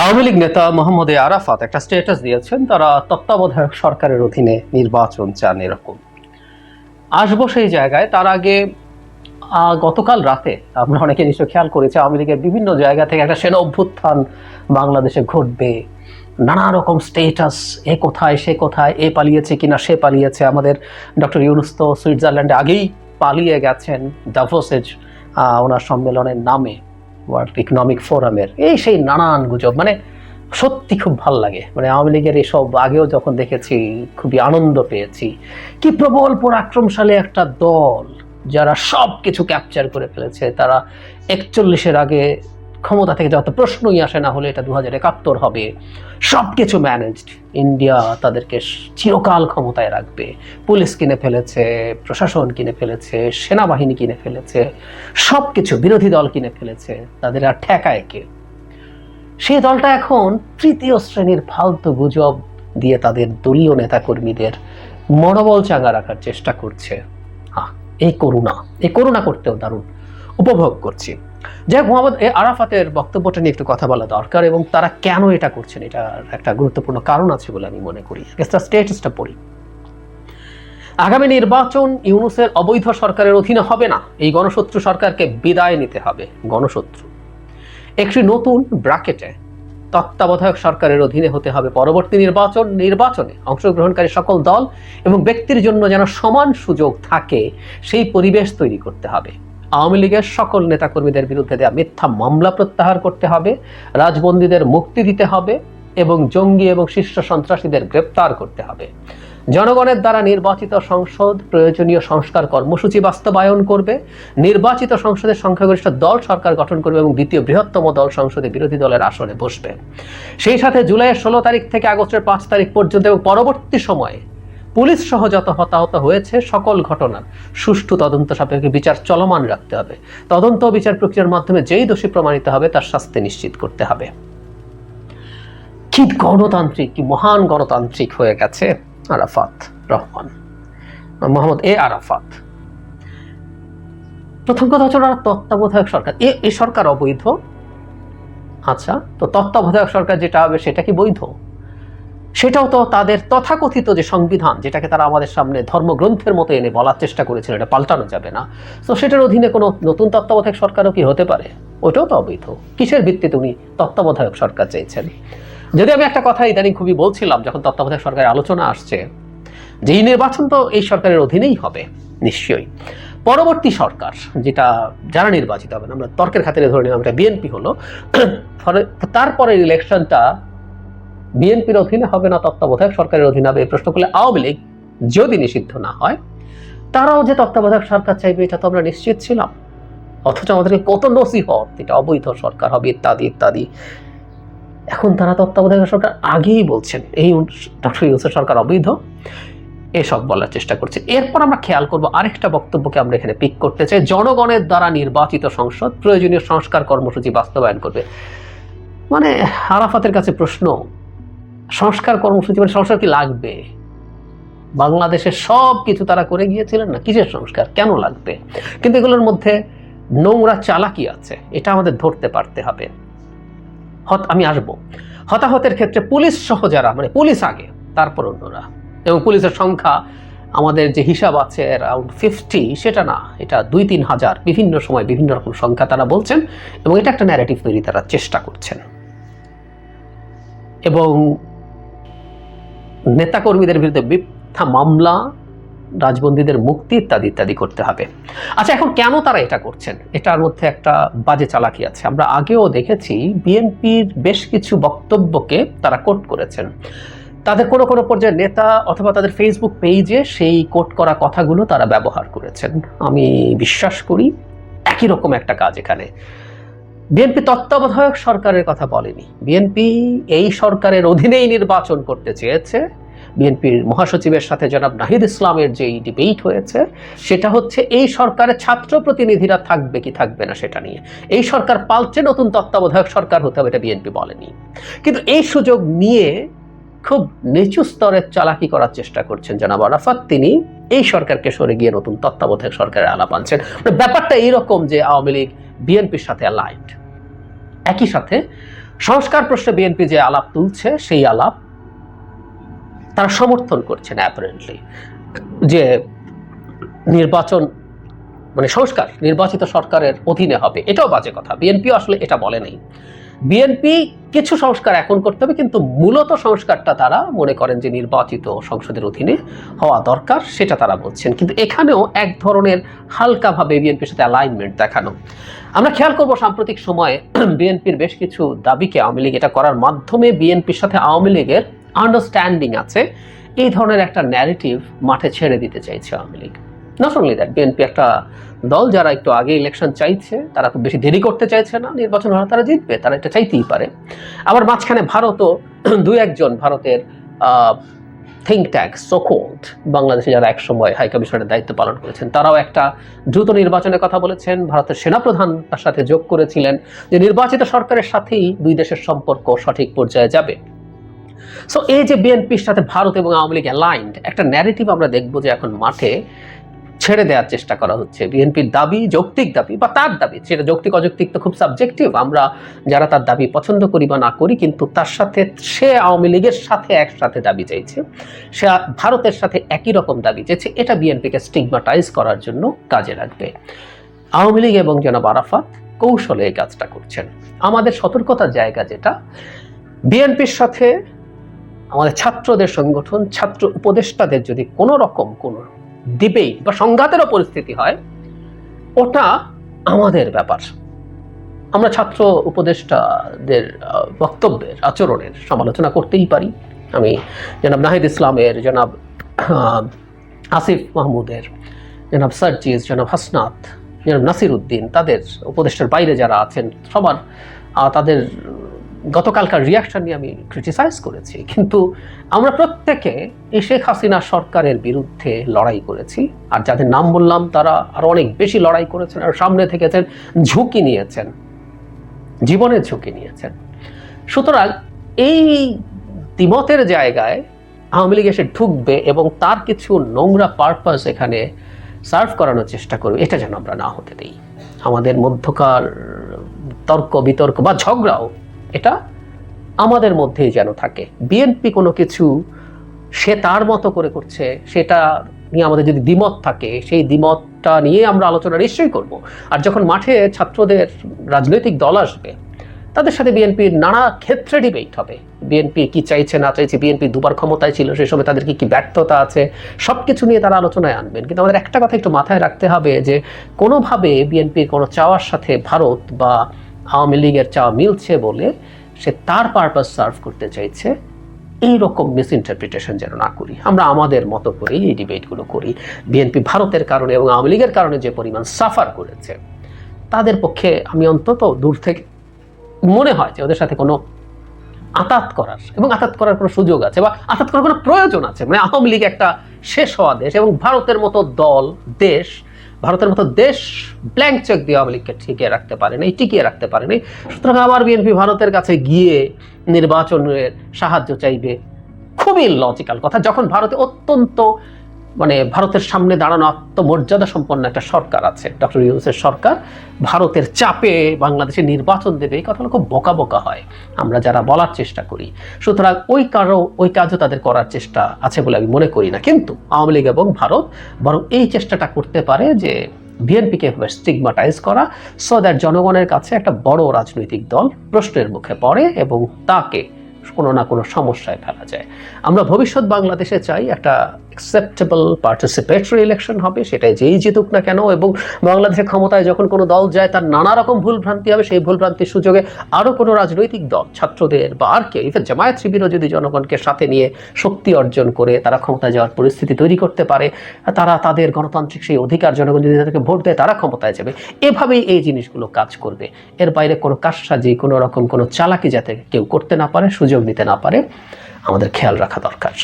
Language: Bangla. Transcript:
আওয়ামী লীগ নেতা মোহাম্মদ আরাফাত একটা স্ট্যাটাস দিয়েছেন, তারা তত্ত্বাবধায়ক সরকারের অধীনে নির্বাচন চান এরকম। আসব সেই জায়গায়, তার আগে গতকাল রাতে, আমরা অনেকে নিশ্চয় খেয়াল করেছি, আওয়ামী লীগের বিভিন্ন জায়গা থেকে একটা সেনা অভ্যুত্থান বাংলাদেশে ঘটবে। নানা রকম স্টেটাস এ কোথায়, সে কোথায়, এ পালিয়েছে কিনা, সে পালিয়েছে। আমাদের ডক্টর ইউনুস তো সুইজারল্যান্ডে আগেই পালিয়ে গেছেন ডাভোসেজ ওনার সম্মেলনের নামে। ওয়ার্ল্ড ইকোনমিক ফোরামের এই সেই নানান গুজব মানে সত্যি খুব ভালো লাগে। মানে আওয়ামী লীগের এসব আগেও যখন দেখেছি, খুবই আনন্দ পেয়েছি। কি প্রবল পরাক্রমশালী একটা দল যারা সব কিছু ক্যাপচার করে ফেলেছে। তারা একচল্লিশের আগে ক্ষমতা থেকে যত প্রশ্নই আসে না হলে এটা দু হাজার একাত্তর হবে। সব কিছু ম্যানেজড ইন্ডিয়া তাদেরকে চিরকাল ক্ষমতায় রাখবে। পুলিশ কিনে ফেলেছে, প্রশাসন কিনে ফেলেছে, সেনাবাহিনী কিনে ফেলেছে সব কিছু বিরোধী দল কিনে ফেলেছে, তাদের আর ঠেকায় কে? সেই দলটা এখন তৃতীয় শ্রেণির ফালতু গুজব দিয়ে তাদের দলীয় নেতাকর্মীদের মনোবল চাঙ্গা রাখার চেষ্টা করছে। হ্যাঁ এই করুণা। এই করুণা করতেও দারুণ। উপভোগ করছি। যাই হোক, মোহাম্মদ আরাফাতের বক্তব্যটা নিয়ে একটু কথা বলা দরকার এবং তারা কেন এটা করছেন এটার একটা গুরুত্বপূর্ণ কারণ আছে বলে আমি মনে করি। স্টেটাসটা পড়ি। আগামী নির্বাচন ইউনুসের অবৈধ সরকারের অধীনে হবে না। এই গণশত্রু সরকারকে বিদায় নিতে হবে। গণশত্রু। একটি নতুন ব্র্যাকেটে তত্ত্বাবধায়ক সরকারের অধীনে হতে হবে পরবর্তী নির্বাচন। নির্বাচনে অংশগ্রহণকারী সকল দল এবং ব্যক্তির জন্য যেন সমান সুযোগ থাকে, সেই পরিবেশ তৈরি করতে হবে। আওয়ামী লীগের সকল নেতাকর্মীদের বিরুদ্ধে দেওয়া মিথ্যা মামলা প্রত্যাহার করতে হবে, রাজবন্দীদের মুক্তি দিতে হবে এবং জঙ্গি এবং শীর্ষ সন্ত্রাসীদের গ্রেপ্তার করতে হবে। জনগণের দ্বারা নির্বাচিত সংসদ প্রয়োজনীয় সংস্কার কর্মসূচি বাস্তবায়ন করবে, নির্বাচিত সংসদের সংখ্যাগরিষ্ঠ দল সরকার গঠন করবে এবং দ্বিতীয় বৃহত্তম দল সংসদে বিরোধী দলের আসনে বসবে। সেই সাথে জুলাইয়ের ষোলো তারিখ থেকে আগস্টের পাঁচ তারিখ পর্যন্ত এবং পরবর্তী সময়ে পুলিশ সহ যত হতাহত হয়েছে সকল ঘটনার সুষ্ঠু তদন্ত সাপেক্ষে বিচার চলমান রাখতে হবে। তদন্ত বিচার প্রক্রিয়ার মাধ্যমে যেই দোষী প্রমাণিত হবে তার শাস্তি নিশ্চিত করতে হবে। কি গণতান্ত্রিক, কি মহান গণতান্ত্রিক হয়ে গেছে আরাফাত রহমান। মোহাম্মদ এ আরাফাত। প্রথম কথা হচ্ছে তত্ত্বাবধায়ক সরকার। এ এই সরকার অবৈধ? আচ্ছা তো তত্ত্বাবধায়ক সরকার যেটা হবে সেটা কি বৈধ? সেটাও তো তাদের তথাকথিত যে সংবিধান, যেটাকে তারা আমাদের সামনে ধর্মগ্রন্থের মতো এনে বলার চেষ্টা করেছিল, এটা পাল্টানো যাবে না। তো সেটার অধীনে কোনো নতুন তত্ত্বাবধায়ক সরকারও কি হতে পারে? ওটাও তো অবৈধ। কিসের ভিত্তিতে উনি তত্ত্বাবধায়ক সরকার চাইছেন যদি আমি একটা কথা ইদানিং খুবই বলছিলাম, যখন তত্ত্বাবধায়ক সরকারের আলোচনা আসছে, যে এই নির্বাচন তো এই সরকারের অধীনেই হবে, নিশ্চয়ই। পরবর্তী সরকার, যেটা যারা নির্বাচিত হবেন, আমরা তর্কের খাতিরে ধরে নিলাম এটা বিএনপি হলো তারপরের ইলেকশনটা বিএনপির অধীনে হবে না তত্ত্বাবধায়ক সরকারের অধীনে হবে এই প্রশ্ন করলে আওয়ামী লীগ যদি নিষিদ্ধ না হয়, তারাও যে তত্ত্বাবধায়ক সরকার চাইবে, এটা তো আমরা নিশ্চিত ছিলাম। অথচ আমাদেরকে কত নসিহত এটা অবৈধ সরকার হবে, ইত্যাদি ইত্যাদি। এখন তারা তত্ত্বাবধায়ক সরকার আগেই বলছেন, এই ডক্টর ইউসুফ সরকার অবৈধ। এসব বলার চেষ্টা করছে। এরপর আমরা খেয়াল করব আরেকটা বক্তব্যকে আমরা এখানে পিক করতে চাই। জনগণের দ্বারা নির্বাচিত সংসদ প্রয়োজনীয় সংস্কার কর্মসূচি বাস্তবায়ন করবে। মানে আরাফাতের কাছে প্রশ্ন সংস্কার কর্মসূচি মানে সংস্কার কি লাগবে? বাংলাদেশের সব কিছু তারা করে গিয়েছিলেন না? কিসের সংস্কার? কেন লাগবে? কিন্তু এগুলোর মধ্যে নোংরা চালাকি আছে। এটা আমাদের ধরতে পারতে হবে। হত, আমি আসব। হতাহতের ক্ষেত্রে পুলিশ সহ যারা মানে পুলিশ আগে, তারপর অন্যরা। এবং পুলিশের সংখ্যা আমাদের যে হিসাব আছে অ্যারাউন্ড ফিফটি সেটা না, এটা দুই তিন হাজার, বিভিন্ন সময় বিভিন্ন রকম সংখ্যা তারা বলছেন। এবং এটা একটা ন্যারেটিভ তৈরি তারা চেষ্টা করছেন। এবং নেতাকর্মীদের বিরুদ্ধে মিথ্যা মামলা, রাজবন্দীদের মুক্তি ইত্যাদি ইত্যাদি করতে হবে। আচ্ছা এখন কেন তারা এটা করছেন? এটার মধ্যে একটা বাজে চালাকি আছে। আমরা আগেও দেখেছি বিএনপির বেশ কিছু বক্তব্যকে তারা কোট করেছেন। তাদের কোনো কোনো পর্যায়ে নেতা অথবা তাদের ফেসবুক পেজে সেই কোট করা কথাগুলো তারা ব্যবহার করেছেন। আমি বিশ্বাস করি একই রকম একটা কাজ এখানে। বিএনপি তত্ত্বাবধায়ক সরকারের কথা বলেনি। বিএনপি এই সরকারের অধীনেই নির্বাচন করতে চেয়েছে। বিএনপির মহাসচিবের সাথে জনাব নাহিদ ইসলামের যেই ডিবেট হয়েছে, সেটা হচ্ছে এই সরকারের ছাত্র প্রতিনিধিরা থাকবে কি থাকবে না সেটা নিয়ে। এই সরকার পাল্টে নতুন তত্ত্বাবধায়ক সরকার হতে হবে, এটা বিএনপি বলেনি। কিন্তু এই সুযোগ নিয়ে খুব নিচু স্তরের চালাকি করার চেষ্টা করছেন জনাব আরাফাত। তিনি এই সরকারকে সরে গিয়ে নতুন তত্ত্বাবধায়ক সরকারের আলাপ আনছেন। ব্যাপারটা এইরকম যে আওয়ামী লীগ বিএনপির সাথে অ্যালাইন্ড একই সাথে সংস্কার প্রশ্নে বিএনপি যে আলাপ তুলছে, সেই আলাপ তারা সমর্থন করছেন অ্যাপারেন্টলি যে নির্বাচন মানে সংস্কার, নির্বাচিত সরকারের অধীনে হবে। এটাও বাজে কথা। বিএনপিও আসলে এটা বলে নেই। বিএনপি কিছু সংস্কার এখন করতে হবে, কিন্তু মূলত সংস্কারটা তারা মনে করেন যে নির্বাচিত সংসদের অধীনে হওয়া দরকার, সেটা তারা বলছেন। কিন্তু এখানেও এক ধরনের হালকাভাবে বিএনপির সাথে অ্যালাইনমেন্ট দেখানো। আমরা খেয়াল করব সাম্প্রতিক সময়ে বিএনপির বেশ কিছু দাবিকে আওয়ামী লীগ এটা করার মাধ্যমে বিএনপির সাথে আওয়ামী লীগের আন্ডারস্ট্যান্ডিং আছে। এই ধরনের একটা ন্যারেটিভ মাঠে ছেড়ে দিতে চাইছে Awami League. Not only that BNP একটা দল যারা একটু আগে ইলেকশন চাইছে, তারা খুব বেশি দেরি করতে চাইছে না, নির্বাচন হলে তারা জিতবে, তারা এটা চাইতেই পারে। আবার মাঝখানে ভারতও দু একজন ভারতের থিঙ্ক ট্যাঙ্ক সোকোল্ড বাংলাদেশে যারা একসময় হাই কমিশনের দায়িত্ব পালন করেছেন, তারাও একটা দ্রুত নির্বাচনের কথা বলেছেন। ভারতের সেনাপ্রধান তার সাথে যোগ করেছিলেন যে নির্বাচিত সরকারের সাথেই দুই দেশের সম্পর্ক সঠিক পর্যায়ে যাবে। সো এই যে বিএনপির সাথে ভারত এবং আওয়ামী লীগ অ্যালাইন্ড একটা ন্যারেটিভ আমরা দেখব যে এখন মাঠে ছেড়ে দেওয়ার চেষ্টা করা হচ্ছে। বিএনপির দাবি, যৌক্তিক দাবি বা তার দাবি, সেটা যৌক্তিক, অযৌক্তিক তো খুব সাবজেক্টিভ আমরা যারা তার দাবি পছন্দ করি বা না করি, কিন্তু তার সাথে সে আওয়ামী লীগের সাথে একসাথে দাবি চাইছে। সে ভারতের সাথে একই রকম দাবি চাইছে। এটা বিএনপিকে স্টিগমাটাইজ করার জন্য কাজে লাগবে। আওয়ামী লীগ এবং জনাব আরাফাত কৌশলে এই কাজটা করছেন। আমাদের সতর্কতার জায়গা যেটা, বিএনপির সাথে আমাদের ছাত্রদের সংগঠন, ছাত্র উপদেষ্টাদের যদি কোনো রকম কোনো ডিবেট বা সংঘাতেরও পরিস্থিতি হয়, ওটা আমাদের ব্যাপার। আমরা ছাত্র উপদেষ্টাদের বক্তব্যের আচরণের সমালোচনা করতেই পারি। আমি জনাব নাহিদ ইসলামের, জনাব আসিফ মাহমুদের, জনাব সার্জিস, জনাব হাসনাত, জনাব নাসির উদ্দিন, তাদের উপদেষ্টার বাইরে যারা আছেন সবার তাদের গতকালকার রিয়াকশন নিয়ে আমি ক্রিটিসাইজ করেছি, কিন্তু আমরা প্রত্যেকে এই শেখ হাসিনা সরকারের বিরুদ্ধে লড়াই করেছি। আর যাদের নাম বললাম, তারা আরও অনেক বেশি লড়াই করেছেন আর সামনে থেকেছেন ঝুঁকি নিয়েছেন, জীবনের ঝুঁকি নিয়েছেন। সুতরাং এই দ্বিমতের জায়গায় আওয়ামী লীগ এসে ঢুকবে এবং তার কিছু নোংরা পারপাস এখানে সার্ভ করানোর চেষ্টা করবে, এটা যেন আমরা না হতে দিই। আমাদের মধ্যকার তর্ক বিতর্ক বা ঝগড়াও এটা আমাদের মধ্যেই যেন থাকে। বিএনপি কোনো কিছু সে তার মতো করে করছে, সেটা নিয়ে আমাদের যদি দ্বিমত থাকে, সেই দ্বিমতটা নিয়ে আমরা আলোচনা নিশ্চয়ই করব। আর যখন মাঠে ছাত্রদের রাজনৈতিক দল আসবে, তাদের সাথে বিএনপির নানা ক্ষেত্রে ডিবেট হবে। বিএনপি কি চাইছে, না চাইছে বিএনপি দুবার ক্ষমতায় ছিল, সে সময় তাদের কি কি ব্যর্থতা আছে সব কিছু নিয়ে তারা আলোচনায় আনবেন। কিন্তু আমাদের একটা কথা একটু মাথায় রাখতে হবে যে, কোনোভাবে বিএনপির কোনো চাওয়ার সাথে ভারত বা আওয়ামী লীগের চাওয়া মিলছে বলে সে তার পারপাস সার্ভ করতে চাইছে এই রকম মিস ইন্টারপ্রিটেশন যেন না করি। আমরা আমাদের মতো করেই এই ডিবেটগুলো করি। বিএনপি ভারতের কারণে এবং আওয়ামী লীগের কারণে যে পরিমাণ সাফার করেছে, তাদের পক্ষে আমি অন্তত দূর থেকে মনে হয় যে ওদের সাথে কোনো আতাত করার এবং আতাত করার কোনো সুযোগ আছে বা আতাত করার কোনো প্রয়োজন আছে। মানে আওয়ামী লীগ একটা শেষ হওয়া দেশ এবং ভারতের মতো দল, দেশ ভারতের মতো দেশ ব্ল্যাঙ্ক চেক দিয়ে আওয়ামী লীগকে টিকিয়ে রাখতে পারেনি, টিকিয়ে রাখতে পারেনি। সুতরাং আবার বিএনপি ভারতের কাছে গিয়ে নির্বাচনের সাহায্য চাইবে। খুবই লজিক্যাল কথা, যখন ভারতে অত্যন্ত মানে ভারতের সামনে দাঁড়ানো আত্মমর্যাদা সম্পন্ন একটা সরকার আছে, ডক্টর ইউনুসের সরকার। ভারতের চাপে বাংলাদেশে নির্বাচন দেবে, এই কথাগুলো খুব বোকা বোকা হয়, আমরা যারা বলার চেষ্টা করি। সুতরাং ওই কারও, ওই কাজও তাদের করার চেষ্টা আছে বলে আমি মনে করি না। কিন্তু আওয়ামী লীগ এবং ভারত বরং এই চেষ্টাটা করতে পারে যে বিএনপিকে স্টিগমাটাইজ করা সো দ্যাট জনগণের কাছে একটা বড় রাজনৈতিক দল প্রশ্নের মুখে পড়ে এবং তাকে কোনো না কোনো সমস্যায় ফেলা যায়। আমরা ভবিষ্যৎ বাংলাদেশে চাই একটা অ্যাকসেপ্টেবল পার্টিসিপেটরি ইলেকশন হবে, সেটাই যেই জিতুক না কেন এবং বাংলাদেশের ক্ষমতায় যখন কোনো দল যায়, তার নানা রকম ভুলভ্রান্তি হবে, সেই ভুলভ্রান্তির সুযোগে আরও কোনো রাজনৈতিক দল, ছাত্রদের বা আর কেউ ইভেন জামায়াত শিবিরও যদি জনগণকে সাথে নিয়ে শক্তি অর্জন করে তারা ক্ষমতায় যাওয়ার পরিস্থিতি তৈরি করতে পারে, তারা তাদের গণতান্ত্রিক সেই অধিকার জনগণ যদি তাদেরকে ভোট দেয়, তারা ক্ষমতায় যাবে। এভাবেই এই জিনিসগুলো কাজ করবে। এর বাইরে কোনো কারসাজি কোনো রকম কোনো চালাকি যাতে কেউ করতে না পারে, সুযোগ নিতে না পারে, আমাদের খেয়াল রাখা দরকার।